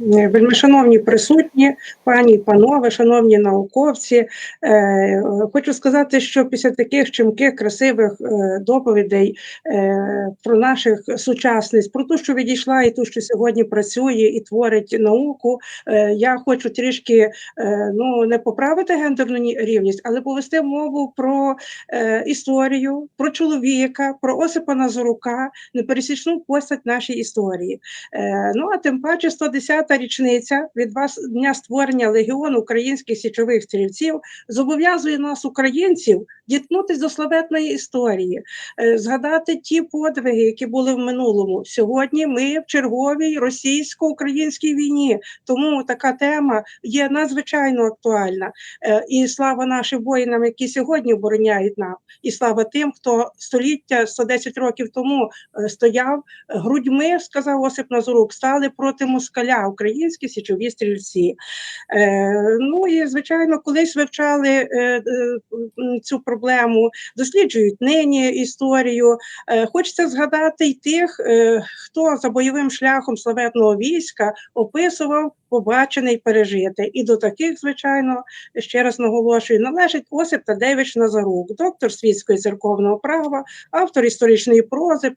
Е, Вельмишановні присутні, пані і панове, шановні науковці, е, хочу сказати, що після таких чимких, красивих е, доповідей про наших сучасниць, про те, що відійшла, і ту, що сьогодні працює і творить науку, я хочу трішки ну не поправити гендерну рівність, але повести мову про історію, про чоловіка, про Осипа Назарука, непересічну постать нашої історії. Ну а тим паче 110-та річниця від вас дня створення легіону українських січових стрільців зобов'язує нас, українців, діткнутися до славетної історії, е, згадати ті подвиги, які були в минулому. Сьогодні ми в черговій російсько-українській війні, тому така тема є надзвичайно актуальна. Е, І слава нашим воїнам, які сьогодні обороняють нам, і слава тим, хто століття 110 років тому е, стояв грудьми, сказав Осип Назарук, стали проти москаля, українські січові стрільці. Е, ну і звичайно, колись вивчали е, е, цю проблему, досліджують нині історію. Е, хочеться згадати й тих, е, хто за бойовим шляхом славетного війська описував побачене й пережите. І до таких, звичайно, ще раз наголошую, належить Осип Тадевич Назарук, доктор світської церковного права, автор історичної прози.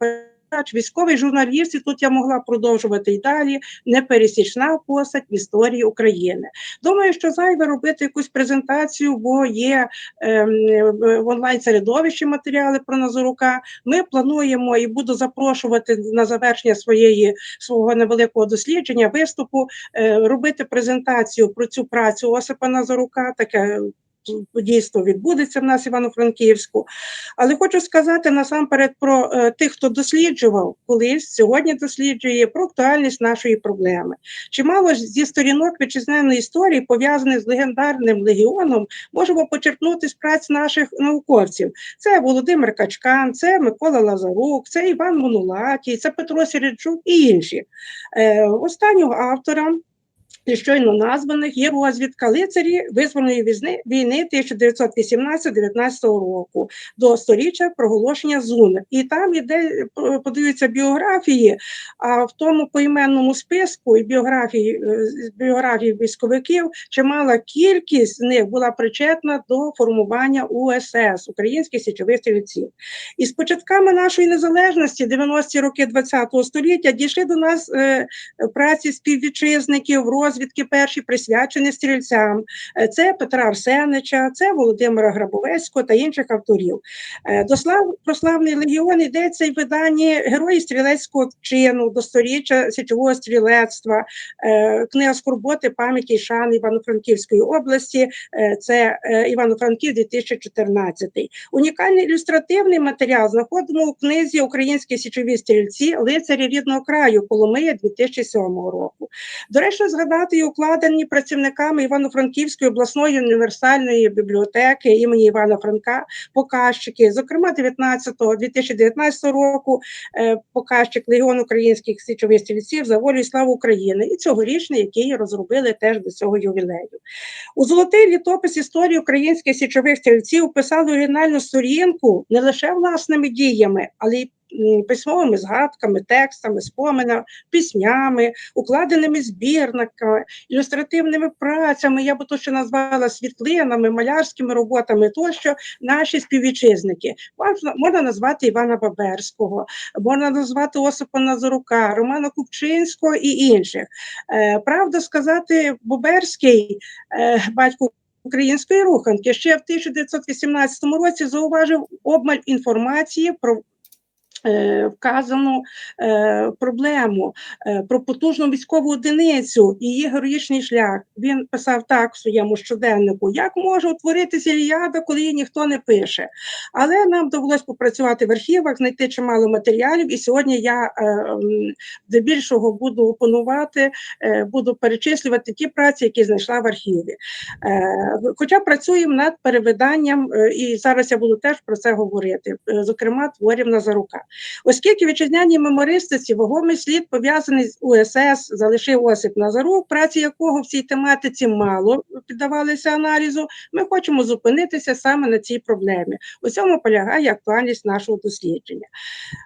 Військовий журналіст, і тут я могла продовжувати й далі. Непересічна постать в історії України. Думаю, що зайве робити якусь презентацію, бо є ем, в онлайн середовищі матеріали про Назарука. Ми плануємо і буду запрошувати на завершення своєї свого невеликого дослідження, виступу, е, робити презентацію про цю працю Осипа Назарука. Таке дійство відбудеться в нас Івано-Франківську. Але хочу сказати насамперед про е, тих, хто досліджував колись, сьогодні досліджує про актуальність нашої проблеми. Чимало зі сторінок вітчизняної історії, пов'язаних з легендарним легіоном, можемо почерпнути з праць наших науковців. Це Володимир Качкан, це Микола Лазарук, це Іван Монулатій, це Петро Середжук і інші. Е, останнього автора і щойно названих є розвідка лицарі визвольної війни 1918-19 року до сторіччя проголошення ЗУН. І там іде е, подаються біографії, а в тому поіменному списку і біографії е, біографії військовиків чимала кількість з них була причетна до формування УСС Українських січових стрільців. І з початками нашої незалежності, 90-ті роки ХХ століття, дійшли до нас е, праці співвітчизників, розвідки перші присвячені стрільцям. Е, Це Петра Арсенича, це Володимира Грабовецького та інших авторів. Е, До слав про славний легіон йдеться й виданні Герої стрілецького чину до сторіччя січового стрілецтва, е, книга скорботи пам'яті і шани Івано-Франківської області. Це Івано-Франків 2014. Унікальний ілюстративний матеріал знаходимо у книзі Українські січові стрільці лицарі рідного краю Коломия 2007 року. Доречно згадати і укладені працівниками Івано-Франківської обласної універсальної бібліотеки імені Івана Франка показчики, зокрема 19-2019 року е, показчик Легіон українських січових стрільців за волю і славу України і цьогорічний, який розробили теж до цього ювілею. У золотий літопис історії українських січових стрільців писали оригінальну сторінку не лише власними діями, але й письмовими згадками, текстами, споминами, піснями, укладеними збірниками, ілюстративними працями, я би то ще назвала світлинами, малярськими роботами, тощо наші співвітчизники. Можна, можна назвати Івана Баберського, можна назвати Осипа Назарука, Романа Купчинського і інших. Е, правда сказати, Боберський, е, батько української руханки, ще в 1918 році зауважив обмаль інформації про вказану е, проблему е, про потужну військову одиницю і її героїчний шлях. Він писав так в своєму щоденнику: як може утворитися Іліада, коли її ніхто не пише. Але нам довелось попрацювати в архівах, знайти чимало матеріалів, і сьогодні я е, здебільшого буду опонувати, е, буду перечислювати ті праці, які знайшла в архіві. Е, Хоча працюємо над перевиданням, е, і зараз я буду теж про це говорити, е, зокрема творів Назарука. Оскільки вітчизняній мемористиці вагомий слід пов'язаний з УСС залишив Осип Назарук, праці якого в цій тематиці мало піддавалися аналізу, ми хочемо зупинитися саме на цій проблемі. У цьому полягає актуальність нашого дослідження.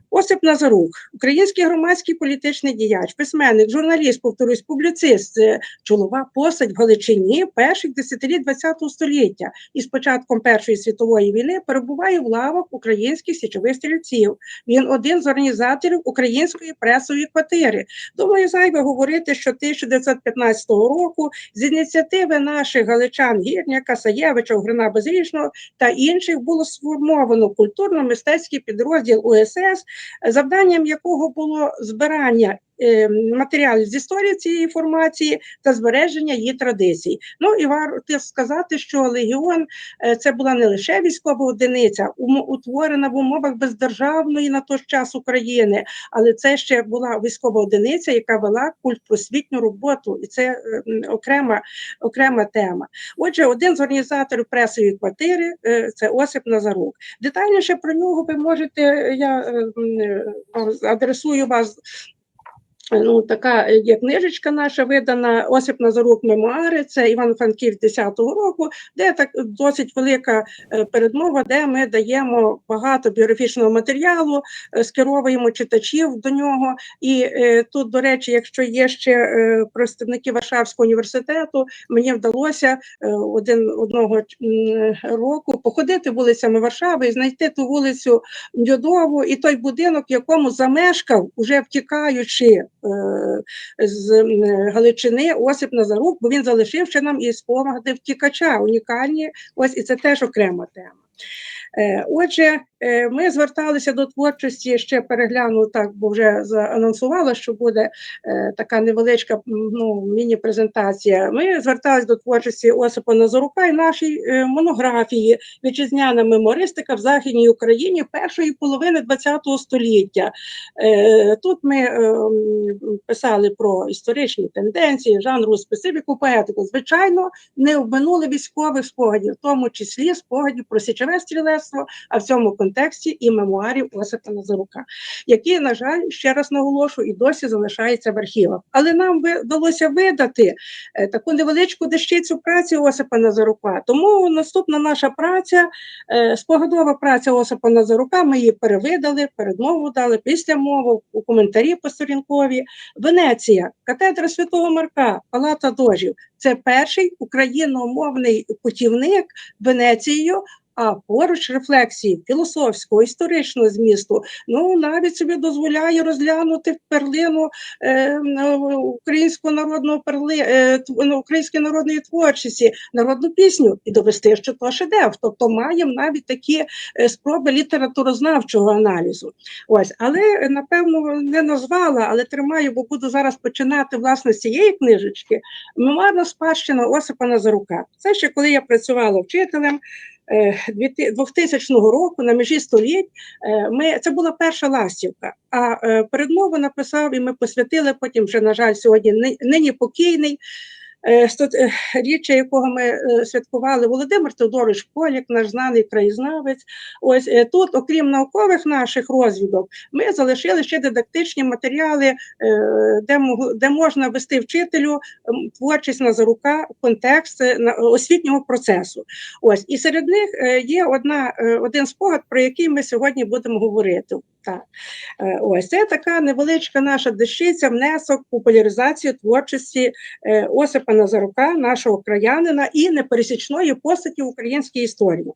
Осип Назарук, український громадський політичний діяч, письменник, журналіст, повторюсь, публіцист, чолова постать в Галичині перших десятиліть ХХ століття і з початком Першої світової війни перебуває в лавах українських січових стрільців. Він один з організаторів української пресової квартири. Думаю, зайве говорити, що 1915 року з ініціативи наших галичан Гірняка, Саєвича, Грина Безрічного та інших було сформовано культурно-мистецький підрозділ УСС, завданням якого було збирання матеріалів з історії цієї формації та збереження її традицій. Ну і варто сказати, що легіон е, це була не лише військова одиниця, утворена в умовах бездержавної на той час України, але це ще була військова одиниця, яка вела культпросвітню роботу, і це е, окрема, окрема тема. Отже, один з організаторів пресової квартири е, це Осип Назарук. Детальніше про нього ви можете, я е, е, адресую вас. Е, Ну, така е, є книжечка наша видана Осип Назарук Мемуари, це Іван-Франків 10-го року, де так досить велика е, передмова, де ми даємо багато біографічного матеріалу, е, скеровуємо читачів до нього. І е, тут, до речі, якщо є ще е, представники Варшавського університету, мені вдалося е, один одного року походити вулицями Варшави і знайти ту вулицю Дьодову і той будинок, в якому замешкав, уже втікаючи е, з м, Галичини Осип Назарук, бо він залишив ще нам і спогади втікача, унікальні. Ось і це теж окрема тема. Е, Отже, е, ми зверталися до творчості ще перегляну так, бо вже заанонсувала, що буде е, така невеличка ну, міні-презентація. Ми зверталися до творчості Осипа Назарука і нашій монографії Вітчизняна мемористика в Західній Україні першої половини ХХ століття. Тут ми писали про історичні тенденції, жанру специфіку поетику. Звичайно, не обминули військових спогадів, в тому числі спогадів про січове стрілецтво, а в цьому контексті і мемуарів Осипа Назарука, які, на жаль, ще раз наголошую, і досі залишаються в архівах. Але нам вдалося видати е, таку невеличку дещицю праці Осипа Назарука. Тому наступна наша праця, е, спогадова праця Осипа Назарука, ми її перевидали, передмову дали, післямову, у коментарі посторінкові. Венеція, катедра Святого Марка, Палата Дожів. Це перший україномовний путівник Венецією. А поруч рефлексії філософського, історичного змісту, ну навіть собі дозволяє розглянути перлину е, ну, українського народного перли, е, ну, української народної творчості, народну пісню і довести, що то шедевр. Тобто маємо навіть такі е, спроби літературознавчого аналізу. Ось, але е, напевно не назвала, але тримаю, бо буду зараз починати власне з цієї книжечки. Мемуарна спадщина Осипа Назарука. Це ще коли я працювала вчителем. Е, 2000 року на межі століть е, ми це була перша ластівка. А е, передмову написав, і ми посвятили потім. Вже на жаль, сьогодні ни- нині покійний. Е, е, Річчя, якого ми е, святкували, Володимир Тодорович Поляк, наш знаний краєзнавець. Ось тут, окрім наукових наших розвідок, ми залишили ще дидактичні матеріали, де, де можна вести вчителю творчість Назарука в контекст освітнього процесу. Ось і серед них є одна один спогад, про який ми сьогодні будемо говорити. Так, ось це така невеличка наша дещиця, внесок, популяризацію творчості е, Осипа Назарука, нашого краянина і непересічної постаті в українській історії.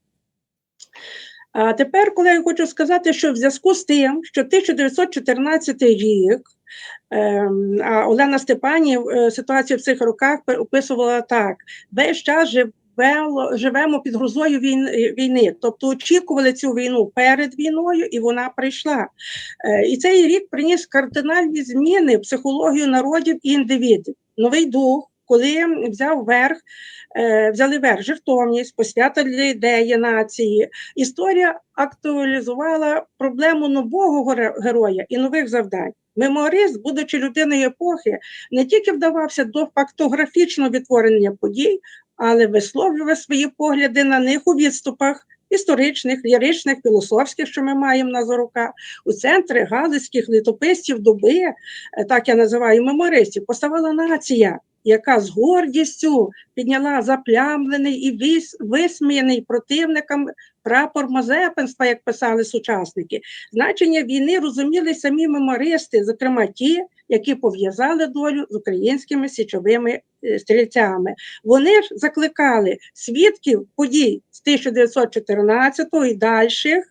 А тепер, коли я хочу сказати, що в зв'язку з тим, що 1914 рік ем, а Олена Степанів е, ситуацію в цих роках описувала так: весь час живело- живемо під грозою війни, війни, тобто очікували цю війну перед війною, і вона прийшла. Е, І цей рік приніс кардинальні зміни в психологію народів і індивідів. Новий дух, коли взяв верх, е, взяли верх жертовність, посвята для ідеї нації. Історія актуалізувала проблему нового героя і нових завдань. Мемуарист, будучи людиною епохи, не тільки вдавався до фактографічного відтворення подій, але висловлював свої погляди на них у відступах історичних, ліричних, філософських, що ми маємо на Зорука, у центри галицьких літописців доби, е, так я називаю мемористів, поставила нація, яка з гордістю підняла заплямлений і вис- висміяний противникам прапор мазепинства, як писали сучасники. Значення війни розуміли самі мемористи, зокрема ті, які пов'язали долю з українськими січовими е, стрільцями. Вони ж закликали свідків подій з 1914 і дальших,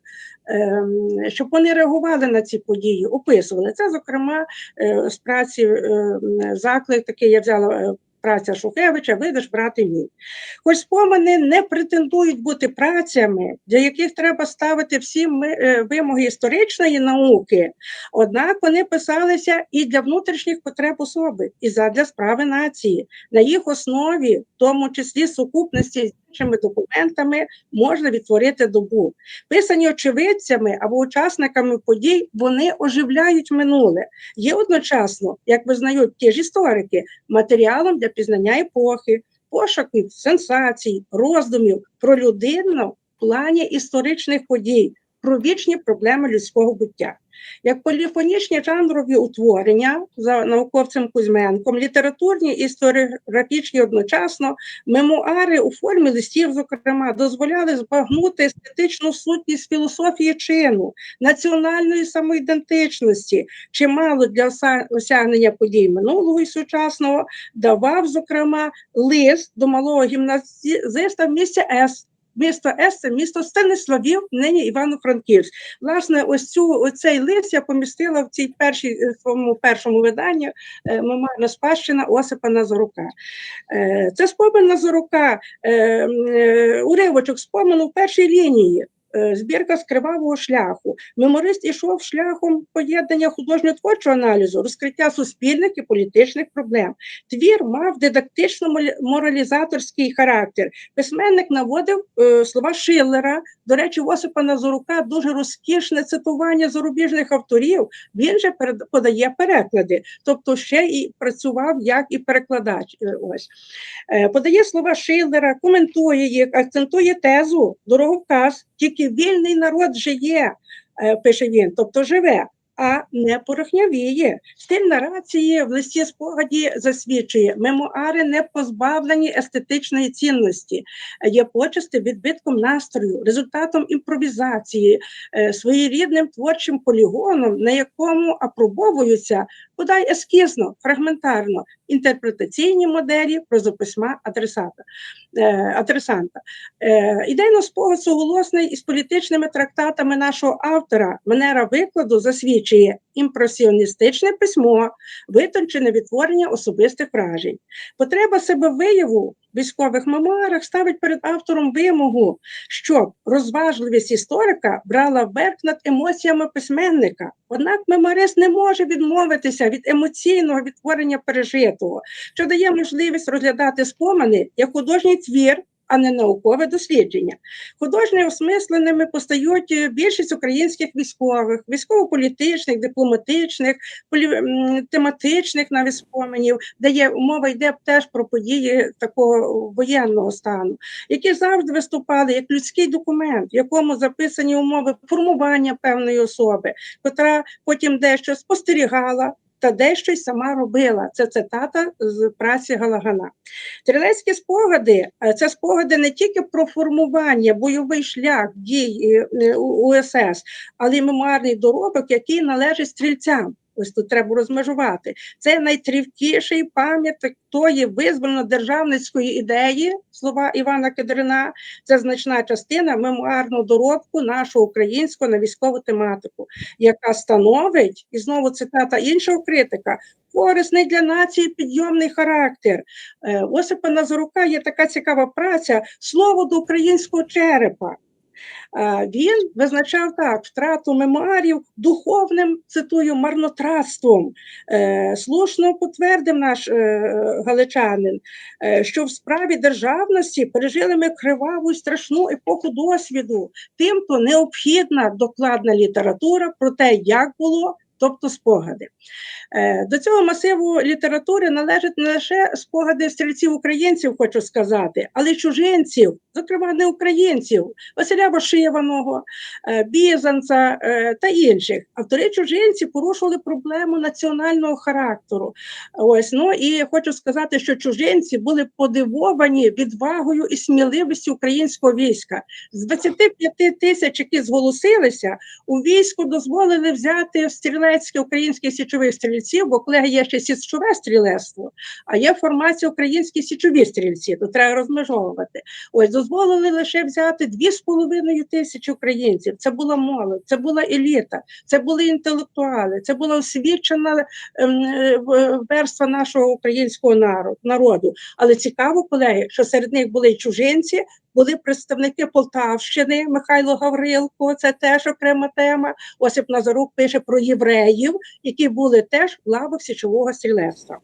щоб вони реагували на ці події, описували. Це, зокрема, е, з праці е, заклик, такий я взяла. е, Праця Шухевича, видиш, брати мій. Хоч спомини не претендують бути працями, для яких треба ставити всі вимоги історичної науки, однак вони писалися і для внутрішніх потреб особи, і задля справи нації. На їх основі, в тому числі сукупності іншими документами, можна відтворити добу. Писані очевидцями або учасниками подій, вони оживляють минуле. Є одночасно, як визнають ті ж історики, матеріалом для пізнання епохи, пошуків, сенсацій, роздумів про людину в плані історичних подій, про вічні проблеми людського буття. Як поліфонічні жанрові утворення за науковцем Кузьменком, літературні і історіографічні одночасно, мемуари у формі листів, зокрема, дозволяли збагнути естетичну сутність філософії чину, національної самоідентичності, чимало для осягнення подій минулого і сучасного давав, зокрема, лист до малого гімназиста в місті С. Місто С місто Станиславів, нині Івано-Франківськ. Власне, ось цю оцей лист я помістила в цій першій е, своєму першому виданні е, мемуарна спадщина Осипа Назарука. Е, Це спомин е, е, уривочок спомену в першій лінії. Е, Збірка з кривавого шляху. Меморист ішов шляхом поєднання художньо-творчого аналізу, розкриття суспільних і політичних проблем. Твір мав дидактично-моралізаторський характер. Письменник наводив е, слова Шиллера. До речі, в Осипа Назарука дуже розкішне цитування зарубіжних авторів. Він же подає переклади, тобто ще і працював як і перекладач. Е, Ось подає слова Шиллера, коментує їх, акцентує тезу, дороговказ. Тільки вільний народ жиє, е, пише він, тобто живе. А не порохнявіє. Стиль нарації в листі спогаді засвідчує, мемуари не позбавлені естетичної цінності, е, є почасти відбитком настрою, результатом імпровізації, е, своєрідним творчим полігоном, на якому апробовуються бодай ескізно, фрагментарно інтерпретаційні моделі прозописьма адресата, е, адресанта. Е, ідейно спогад суголосний із політичними трактатами нашого автора. Манера викладу засвідчує імпресіоністичне письмо, витончене відтворення особистих вражень. Потреба себе вияву в військових мемуарах ставить перед автором вимогу, щоб розважливість історика брала верх над емоціями письменника. Однак меморист не може відмовитися від емоційного відтворення пережитого, що дає можливість розглядати спомини як художній твір, а не наукове дослідження. Художньо осмисленими постають е, більшість українських військових, військово-політичних, дипломатичних, тематичних навіть споменів, де є мова йде теж про події такого воєнного стану, які завжди виступали як людський документ, в якому записані умови формування певної особи, котра потім дещо спостерігала. Та дещо й сама робила. Це цитата з праці Галагана. Стрілецькі спогади е, це спогади не тільки про формування, бойовий шлях дій е, е, УСС, але й мемуарний доробок, який належить стрільцям. Ось тут треба розмежувати. Це найтрівкіший пам'ятник тої визвольно-державницької ідеї, слова Івана Кедрина. Це значна частина мемуарного доробку нашого українського на військову тематику, яка становить, і знову цитата іншого критика, корисний для нації підйомний характер. Е, Осипа Назарука є така цікава праця слово до українського черепа. Він визначав так втрату мемуарів духовним, цитую, марнотратством. Е, Слушно потвердив наш е, галичанин, е, що в справі державності пережили ми криваву і страшну епоху досвіду. Тимто необхідна докладна література про те, як було, тобто спогади. Е, До цього масиву літератури належать не лише спогади стрільців українців, хочу сказати, але й чужинців, зокрема не українців, Василя Вошиваного, е, Бізанца е, та інших. Автори чужинці порушували проблему національного характеру. Ось ну і хочу сказати, що чужинці були подивовані відвагою і сміливістю українського війська. З 25 тисяч, які зголосилися, у війську дозволили взяти стрілецьке українських січових стрільців, бо колеги є ще січове стрілецтво, а є формація українські січові стрільці, то треба розмежовувати. Ось дозволили лише взяти 2,5 тисячі українців. Це була молодь, це була еліта, це були інтелектуали, це була освічена ем, верства нашого українського народ- народу. Але цікаво, колеги, що серед них були й чужинці, були представники Полтавщини, Михайло Гаврилко, це теж окрема тема. Осип Назарук пише про євреїв, які були теж в лавах січового стрілецтва.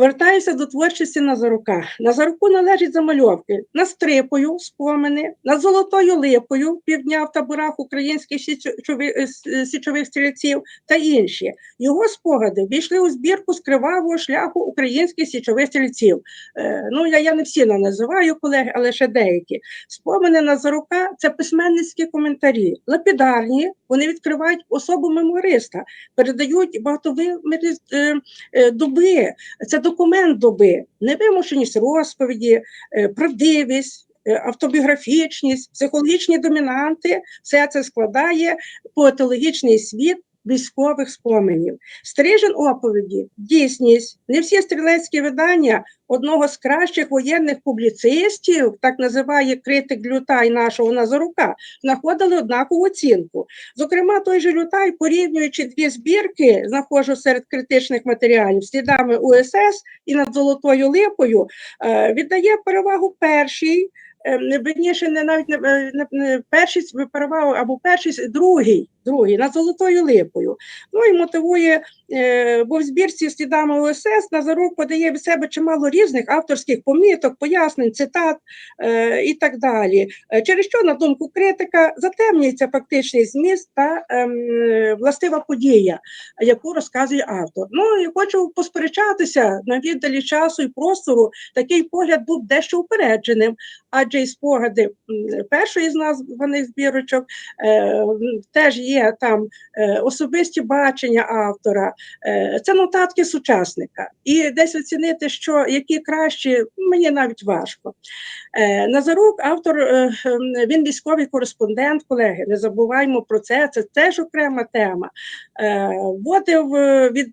Звертаюся до творчості Назарука. Назаруку належать замальовки над стрипою спомини, над золотою липою півдня в таборах українських січових, е, січових стрільців та інші. Його спогади війшли у збірку з кривавого шляху українських січових стрільців. Е, ну, я, я не всі називаю колеги, але ще деякі. Спомини Назарука це письменницькі коментарі, лапідарні, вони відкривають особу мемориста, передають багатовимірні е, е, доби. Це документ доби, невимушеність розповіді, е, правдивість. Автобіографічність, психологічні домінанти, все це складає поетологічний світ військових споменів. Стрижен оповіді, дійсність. Не всі стрілецькі видання одного з кращих воєнних публіцистів, так називає критик Лютай нашого Назарука, знаходили однакову оцінку. Зокрема, той же Лютай, порівнюючи дві збірки, знаходжу серед критичних матеріалів слідами УСС і над Золотою Липою, е, віддає перевагу першій. не Верніше, не навіть не, е, не, не першість перевагу або першість, другий, другий над золотою липою. Ну і мотивує, е, бо в збірці слідами ОСС Назарук подає від себе чимало різних авторських поміток, пояснень, цитат е, і так далі. Е, Через що, на думку критика, затемнюється фактичний зміст та е, властива подія, яку розказує автор. Ну і хочу посперечатися на віддалі часу і простору. Такий погляд був дещо упередженим, адже й спогади першої з названих збірочок е, теж є там е, особисті бачення автора, е, це нотатки сучасника. І десь оцінити, що які кращі, мені навіть важко. Е, Назарук, автор, він військовий кореспондент, колеги. Не забуваймо про це. Це теж окрема тема. Вводив від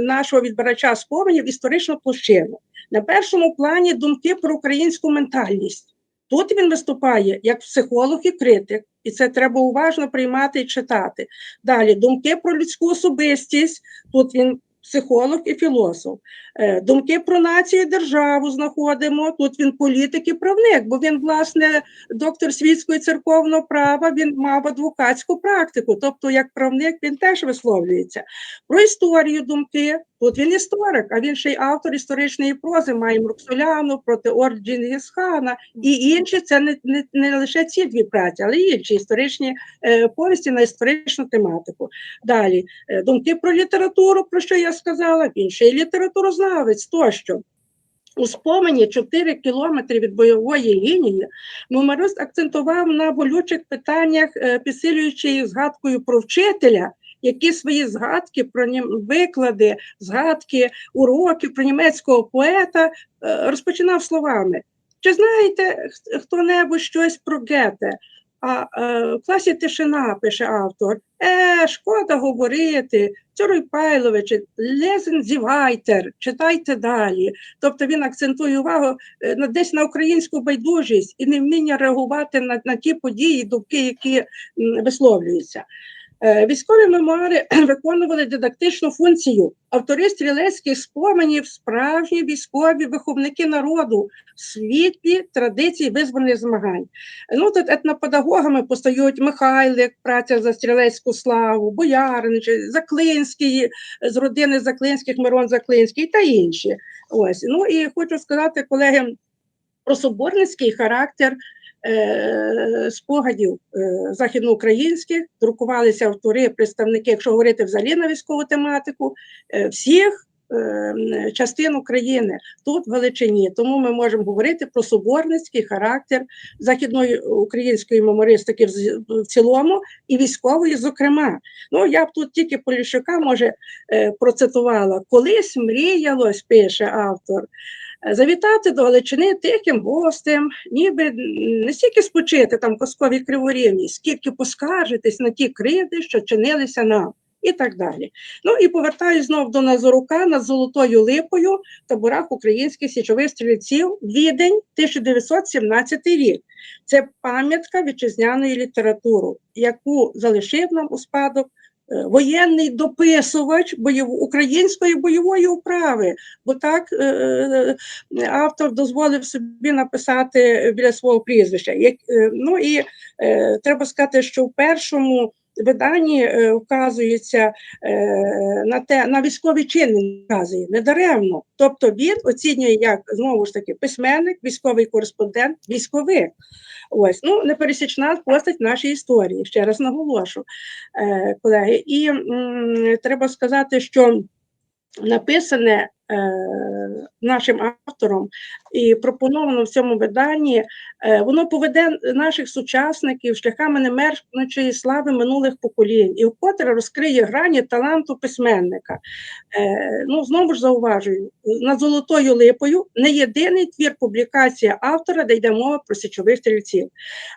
нашого відбирача споменів історичну площину. На першому плані думки про українську ментальність. Тут він виступає як психолог і критик, і це треба уважно приймати і читати. Далі думки про людську особистість. Тут він психолог і філософ. Е, Думки про націю і державу знаходимо. Тут він політик і правник, бо він, власне, доктор світського і церковного права, він мав адвокатську практику. Тобто, як правник, він теж висловлюється. Про історію думки. Тут він історик, а він ще й автор історичної прози. Маємо Роксоляну проти Орджінгісхана і інші. Це не, не, не лише ці дві праці, але й інші історичні е, повісті на історичну тематику. Далі е, думки про літературу, про що я сказала, він ще й літературознавець тощо. У спомені 4 кілометри від бойової лінії Мумарист акцентував на болючих питаннях, е, підсилюючи їх згадкою про вчителя, які свої згадки про нім виклади, згадки, уроки про німецького поета е, розпочинав словами. Чи знаєте хто-небудь щось про Гете? А е, в класі тишина, пише автор. Е, шкода говорити. Цюруй Пайлович, лезен зівайтер, читайте далі. Тобто він акцентує увагу е, на десь на українську байдужість і невміння реагувати на, на ті події, думки, які висловлюються. Е, Військові мемуари виконували дидактичну функцію. Автори стрілецьких споменів, справжні військові виховники народу, світлі традиції визвольних змагань. Ну тут етнопедагогами постають Михайлик, праця за стрілецьку славу, Бояринич, Заклинський з родини Заклинських, Мирон Заклинський та інші. Ось ну і хочу сказати, колеги, про соборницький характер спогадів е, західноукраїнських, друкувалися автори, представники, якщо говорити взагалі на військову тематику, е, всіх е, частин України тут в Величині. Тому ми можемо говорити про соборницький характер західної української мемористики в, цілому і військової, зокрема. Ну я б тут тільки Поліщука може е, процитувала. Колись мріялось, пише автор. Е, Завітати до Галичини тихим гостем, ніби не стільки спочити там казкові криворівні, скільки поскаржитись на ті кривди, що чинилися нам, і так далі. Ну і повертаюсь знов до Назорука над Золотою Липою в таборах українських січових стрільців Відень, 1917 рік. Це пам'ятка вітчизняної літератури, яку залишив нам у спадок воєнний дописувач бойов... української бойової управи, бо так е, е, автор дозволив собі написати біля свого прізвища. Як, е, ну і е, треба сказати, що в першому виданні е, вказується е, на те, на військовий чин він вказує недаремно. Тобто він оцінює як знову ж таки письменник, військовий кореспондент, військовик. Ось ну непересічна постать в нашій історії. Ще раз наголошу, е, колеги. І треба сказати, що написане нашим автором і пропоновано в цьому виданні, е, воно поведе наших сучасників шляхами немеркнучої слави минулих поколінь і вкотре розкриє грані таланту письменника. Е, ну, знову ж зауважую, над золотою липою не єдиний твір публікація автора, де йде мова про січових стрільців.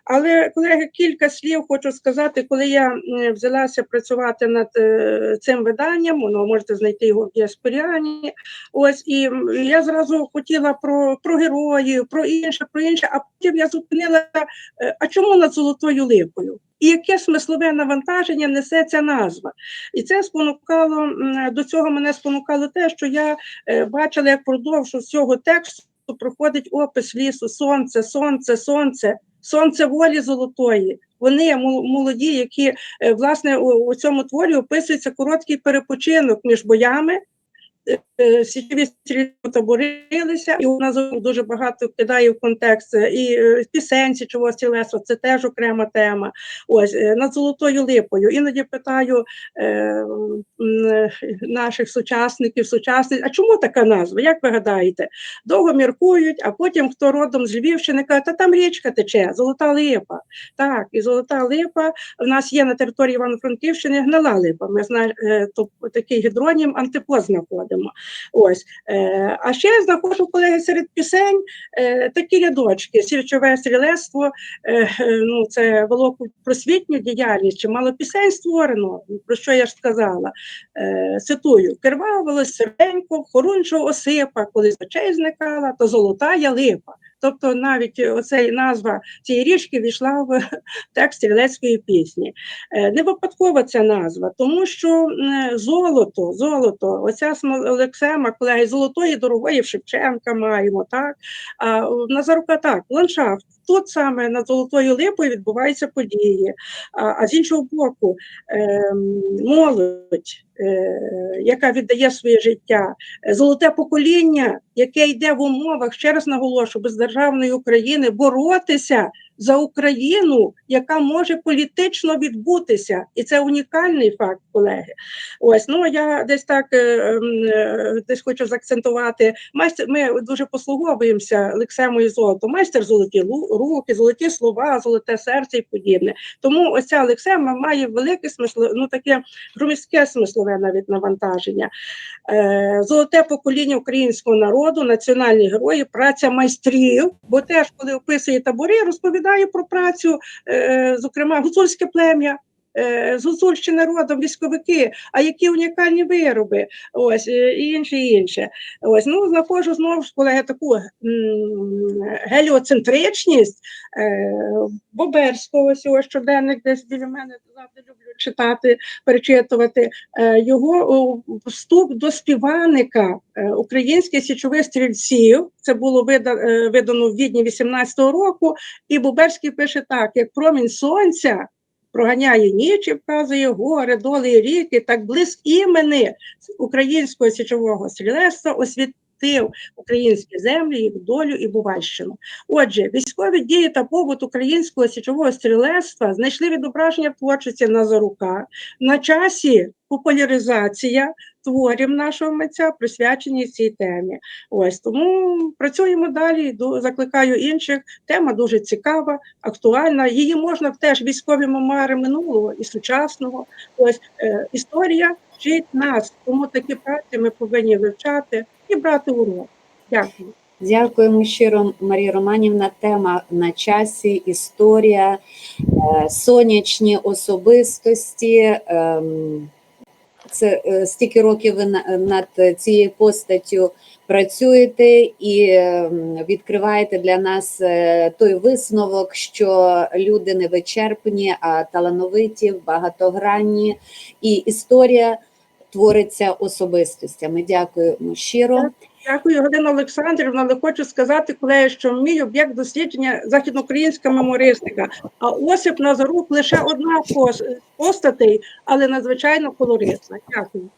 Але, колеги, кілька слів хочу сказати, коли я взялася працювати над е, цим виданням, воно можете знайти його в діаспоріані. Ось і я зразу хотіла про, про героїв, про інше, про інше, а потім я зупинила, е, а чому над золотою липою? І яке смислове навантаження несе ця назва? І це спонукало до цього мене спонукало те, що я е, бачила, як продовж цього тексту проходить опис лісу, сонце, сонце, сонце, сонце волі золотої. Вони мол- молоді, які е, власне у цьому творі описується короткий перепочинок між боями. Е, е, Січові стрільці таборилися, і вона дуже багато кидає в контекст е, і пісень січового стрілецтва, це теж окрема тема. Ось над золотою липою. Іноді питаю е, наших сучасників, сучасниць, а чому така назва? Як ви гадаєте? Довго міркують, а потім хто родом з Львівщини каже, та там річка тече, золота липа. Так, і золота липа в нас є на території Івано-Франківщини гнила липа. Ми знаємо, е, такий гідронім антипод знаходимо. Ось. Е, а ще я знаходжу, колеги, серед пісень е, такі рядочки. Сільчове стрілецтво, е, ну, це велику просвітню діяльність, чимало пісень створено, про що я ж сказала. Е, цитую: Кервавилось серденько, хорунжо осипа, коли з очей зникала, то золота ялипа. Тобто навіть оцей назва цієї річки війшла в текст стрілецької пісні. Е, Не випадкова ця назва, тому що золото, золото, оця Олексема, колеги, золотої дорогої в Шевченка маємо, так? А Назарука так, ландшафт. Тут саме над Золотою Липою відбуваються події. А, а з іншого боку, е, молодь, е, яка віддає своє життя, е, золоте покоління, яке йде в умовах, ще раз наголошу, бездержавної України, боротися за Україну, яка може політично відбутися, і це унікальний факт, колеги. Ось ну я десь так е, ем, е, десь хочу заакцентувати. Майстер, ми дуже послуговуємося лексемою золото. Майстер золоті руки, золоті слова, золоте серце і подібне. Тому ось ця лексема має велике смисло, ну таке громістке смислове навіть навантаження. Е, Золоте покоління українського народу, національні герої, праця майстрів. Бо теж, коли описує табори, розповідає про працю, е, зокрема, гуцульське плем'я. Е, З Гуцульщини родом військовики, а які унікальні вироби, ось е, і інше, і інше. Ось ну знаходжу знову ж колеги таку геліоцентричність е, Боберського, ось його щоденник десь біля мене завжди люблю читати, перечитувати його вступ до співаника українських січових стрільців. Це було вида- видано в відні 18-го року. І Буберський пише так: як промінь сонця. Проганяє ніч вказує гори, доли ріки, так близь імени українського січового стрілецтва освіт, йти в українські землі, їх долю і бувальщину. Отже, військові дії та побут українського січового стрілецтва знайшли відображення в творчості Назарука. На часі популяризація творів нашого митця присвячені цій темі. Ось тому працюємо далі. ду- Закликаю інших. Тема дуже цікава, актуальна. Її можна теж військові мемуари минулого і сучасного. Ось е, історія вчить нас, тому такі праці ми повинні вивчати і брати урок. Дякую. Дякуємо щиро, Марія Романівна. Тема на часі, історія, е, сонячні особистості. ем, Це е, стільки років ви на- над цією постаттю працюєте і ем, відкриваєте для нас е, той висновок, що люди не вичерпні, а талановиті, багатогранні, і історія твориться особистостями. Дякуємо щиро. Дякую, Галина Олександрівна. Але хочу сказати, колеги, що мій об'єкт дослідження західноукраїнська мемористика. А Осип Назарук лише одна пос- постатей, але надзвичайно колоритна. Дякую.